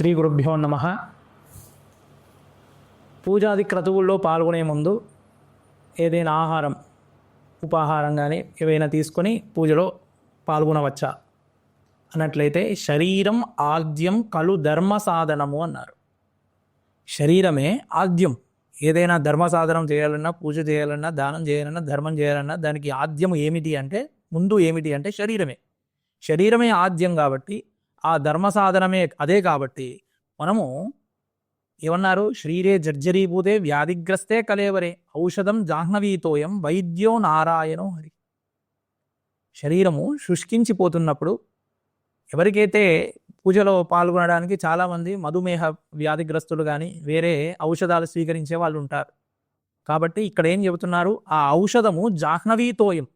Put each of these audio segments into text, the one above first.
శ్రీ గురుభ్యో నమ. పూజాది క్రతువుల్లో పాల్గొనే ముందు ఏదైనా ఆహారం ఉపాహారం కానీ ఏవైనా తీసుకొని పూజలో పాల్గొనవచ్చా? అన్నట్లయితే శరీరం ఆద్యం కలు ధర్మ సాధనము అన్నారు. శరీరమే ఆద్యం. ఏదైనా ధర్మ సాధనం చేయాలన్నా పూజ చేయాలన్నా దానం చేయాలన్నా ధర్మం చేయాలన్నా దానికి ఆద్యం ఏమిటి అంటే ముందు ఏమిటి అంటే శరీరమే. శరీరమే ఆద్యం కాబట్టి ఆ ధర్మ సాధనమే అదే కాబట్టి మనము ఏమన్నారు? శరీరే జర్జరీభూతే వ్యాధిగ్రస్తే కలేవరే ఔషధం జాహ్నవీతోయం వైద్యో నారాయణో హరి. శరీరము శుష్కించిపోతున్నప్పుడు ఎవరికైతే పూజలో పాల్గొనడానికి చాలామంది మధుమేహ వ్యాధిగ్రస్తులు కానీ వేరే ఔషధాలు స్వీకరించే వాళ్ళు ఉంటారు. కాబట్టి ఇక్కడ ఏం చెబుతున్నారు? ఆ ఔషధము జాహ్నవీతోయం.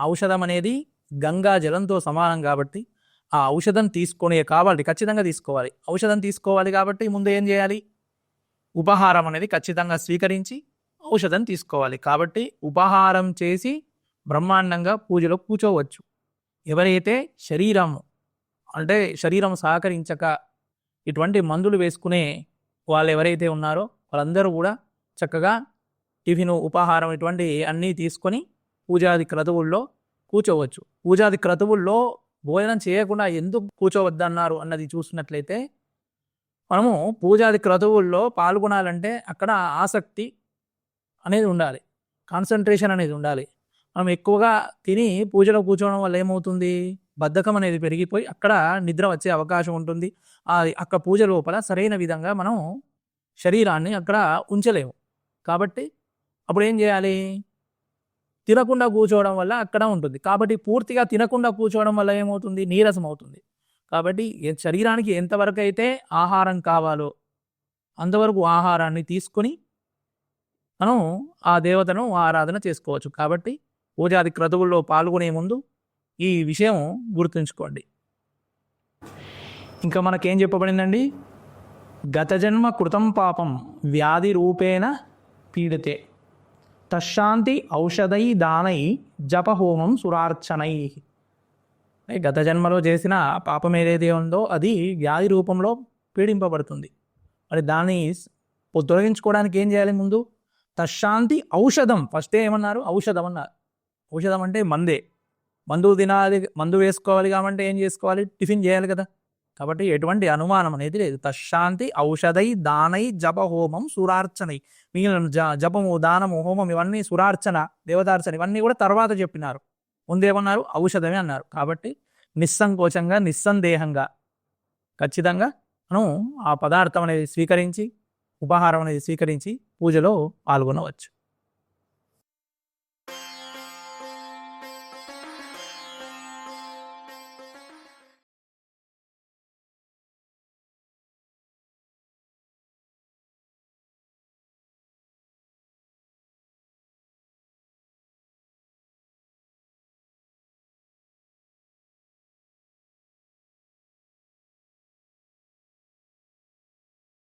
ఔషధం అనేది గంగా జలంతో సమానం కాబట్టి ఆ ఔషధం తీసుకొనే కావాలి ఖచ్చితంగా తీసుకోవాలి. ఔషధం తీసుకోవాలి కాబట్టి ముందు ఏం చేయాలి? ఉపహారం అనేది ఖచ్చితంగా స్వీకరించి ఔషధం తీసుకోవాలి కాబట్టి ఉపహారం చేసి బ్రహ్మాండంగా పూజలో కూర్చోవచ్చు. ఎవరైతే శరీరం అంటే శరీరం సహకరించక ఇటువంటి మందులు వేసుకునే వాళ్ళు ఎవరైతే ఉన్నారో వాళ్ళందరూ కూడా చక్కగా టిఫిన్ ఉపాహారం ఇటువంటి అన్నీ తీసుకొని పూజాది క్రతువుల్లో కూర్చోవచ్చు. పూజాది క్రతువుల్లో భోజనం చేయకుండా ఎందుకు కూర్చోవద్దన్నారు అన్నది చూసినట్లయితే మనము పూజాది క్రతువుల్లో పాల్గొనాలంటే అక్కడ ఆసక్తి అనేది ఉండాలి. కాన్సన్ట్రేషన్ అనేది ఉండాలి. మనం ఎక్కువగా తిని పూజలో కూర్చోవడం వల్ల ఏమవుతుంది? బద్ధకం అనేది పెరిగిపోయి అక్కడ నిద్ర వచ్చే అవకాశం ఉంటుంది. అక్కడ పూజ లోపల సరైన విధంగా మనం శరీరాన్ని అక్కడ ఉంచలేము. కాబట్టి అప్పుడు ఏం చేయాలి? తినకుండా కూర్చోవడం వల్ల అక్కడ ఉంటుంది. కాబట్టి పూర్తిగా తినకుండా కూర్చోవడం వల్ల ఏమవుతుంది? నీరసం అవుతుంది. కాబట్టి శరీరానికి ఎంతవరకు అయితే ఆహారం కావాలో అంతవరకు ఆహారాన్ని తీసుకొని మనం ఆ దేవతను ఆరాధన చేసుకోవచ్చు. కాబట్టి పూజాది క్రతువుల్లో పాల్గొనే ముందు ఈ విషయం గుర్తుంచుకోండి. ఇంకా మనకేం చెప్పబడిందండి? గత జన్మ కృతం పాపం వ్యాధి రూపేణ పీడితే. తశాంతి ఔషధై దానై జపహోమం సురార్చనై. గత జన్మలో చేసిన పాపం ఏదైతే ఉందో అది వ్యాధి రూపంలో పీడింపబడుతుంది. మరి దాన్ని తొలగించుకోవడానికి ఏం చేయాలి ముందు? తశాంతి ఔషధం ఫస్ట్ ఏమన్నారు? ఔషధం అన్నారు. ఔషధం అంటే మందే. మందు తినాలి మందు వేసుకోవాలి కాబట్టి ఏం చేసుకోవాలి? టిఫిన్ చేయాలి కదా. కాబట్టి ఎటువంటి అనుమానం అనేది లేదు. తశాంతి ఔషధై దానై జపహోమం సురార్చనై. మిగిలిన జ జపము దానము హోమం ఇవన్నీ సురార్చన దేవతార్చన ఇవన్నీ కూడా తర్వాత చెప్పినారు. ముందేమన్నారు ఔషధమే అన్నారు. కాబట్టి నిస్సంకోచంగా నిస్సందేహంగా ఖచ్చితంగా మనం ఆ పదార్థం అనేది స్వీకరించి ఉపహారం అనేది స్వీకరించి పూజలో పాల్గొనవచ్చు.